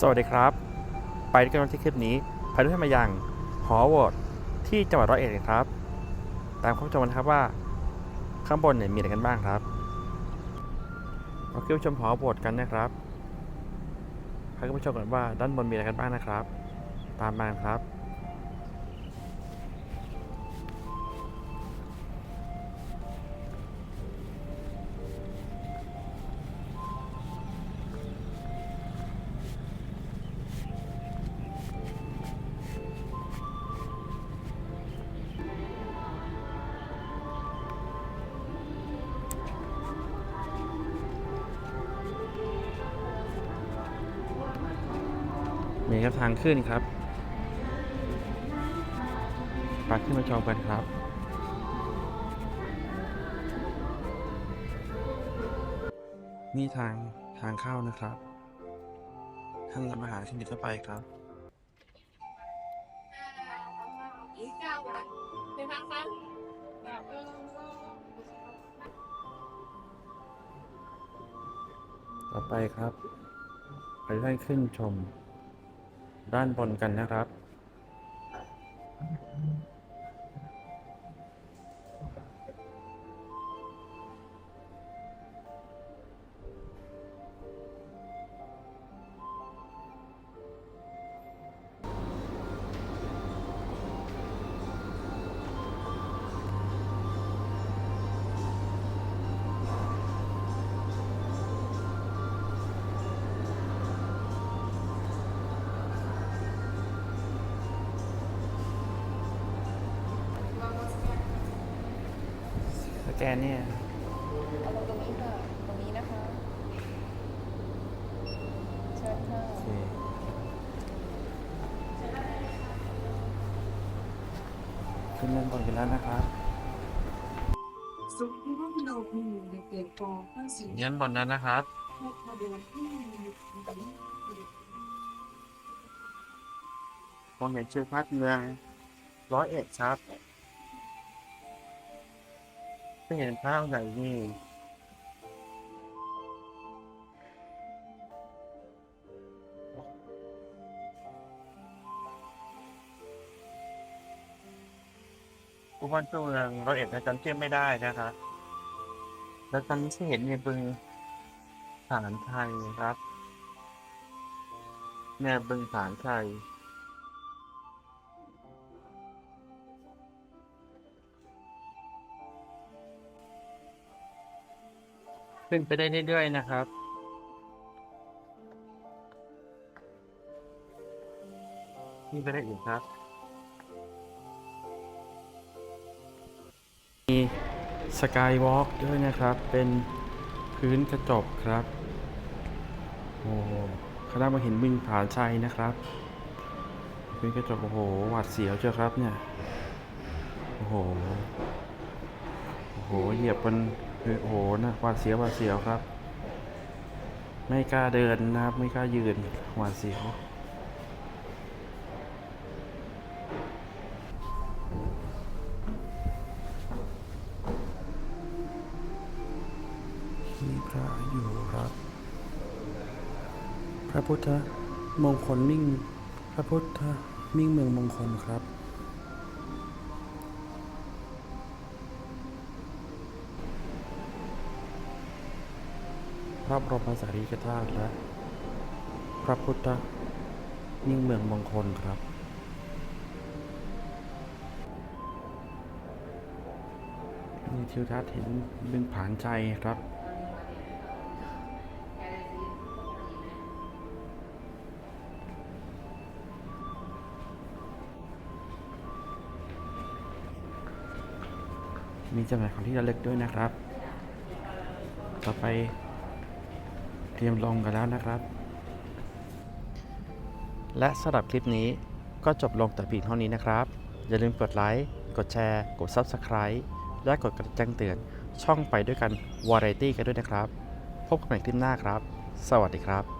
สวัสดีครับ ไปด้วยกันที่คลิปนี้พาทุกท่านมายังหอวอดที่จังหวัดร้อยเอ็ดครับ ตามข้อมูลกันะครับว่าข้างบนเนี่ยมีอะไรกันบ้างครับเราขึ้นชมหอวอดกันนะครับพาคุณผู้ชมกันว่าด้านบนมีอะไรกันบ้างนะครับ ตามมาครับ มีครับทางขึ้นครับไปขึ้นมาชมกันครับ นี่ทางทางเข้านะครับ ท่านรับอาหารที่นี่เข้าไปครับอีกเก้าวันในพักครับต่อไปครับไปท่านขึ้นชม ด้านบนกันนะครับ แกนเนี่ย เอาลงตรงนี้ค่ะ ตรงนี้นะคะ เชิญค่ะโอเคขึ้นด้านบนกันแล้วนะครับสุขที่ว่าเรามีในเกิดกองข้าสิ่งยันบนนั้นนะครับที่มาเดินที่มีมองเห็นชื่อพัดเมืองร้อยเอ็ดครับ ไม่เห็นภาพไหนนี่ อุบันตัวเมืองร้อยเอ็ดนะจำชื่อไม่ได้นะครับแล้วตอนที่เห็นเนี่ยบึงฐานไทยครับเนี่ยบึงฐานไทย ขึ้นไปได้เรื่อยๆนะครับ นี่ไปได้อีกครับ มีสกายวอล์กด้วยนะครับ เป็นพื้นกระจกครับ โอ้โหข้างล่างมาเห็นบึงผาชัยนะครับ พื้นกระจกโอ้โห หวาดเสียวเจ้าครับเนี่ย โอ้โห โอ้โห เหยียบบน คือโอ้โหนะหวาดเสียวหวาดเสียวครับ ไม่กล้าเดินนะครับ ไม่กล้ายืนหวาดเสียวมีพระอยู่ครับ พระพุทธมงคลมิ่ง พระพุทธมิ่งเมืองมงคลครับ พระบรมสารีริกธาตุและพระพุทธมิ่งเมืองมงคลครับมีทิวทัศน์เห็นบึงผานใจครับมีจำหน่ายของที่ระลึกด้วยนะครับ ต่อไป เตรียมลงกันแล้วนะครับ และสำหรับคลิปนี้ก็จบลงแต่เพียงเท่านี้นะครับ อย่าลืมกดไลค์ กดแชร์ กด Subscribe และกดกระดิ่งแจ้งเตือนช่องไปด้วยกันวาไรตี้กันด้วยนะครับ พบกันใหม่คลิปหน้าครับ สวัสดีครับ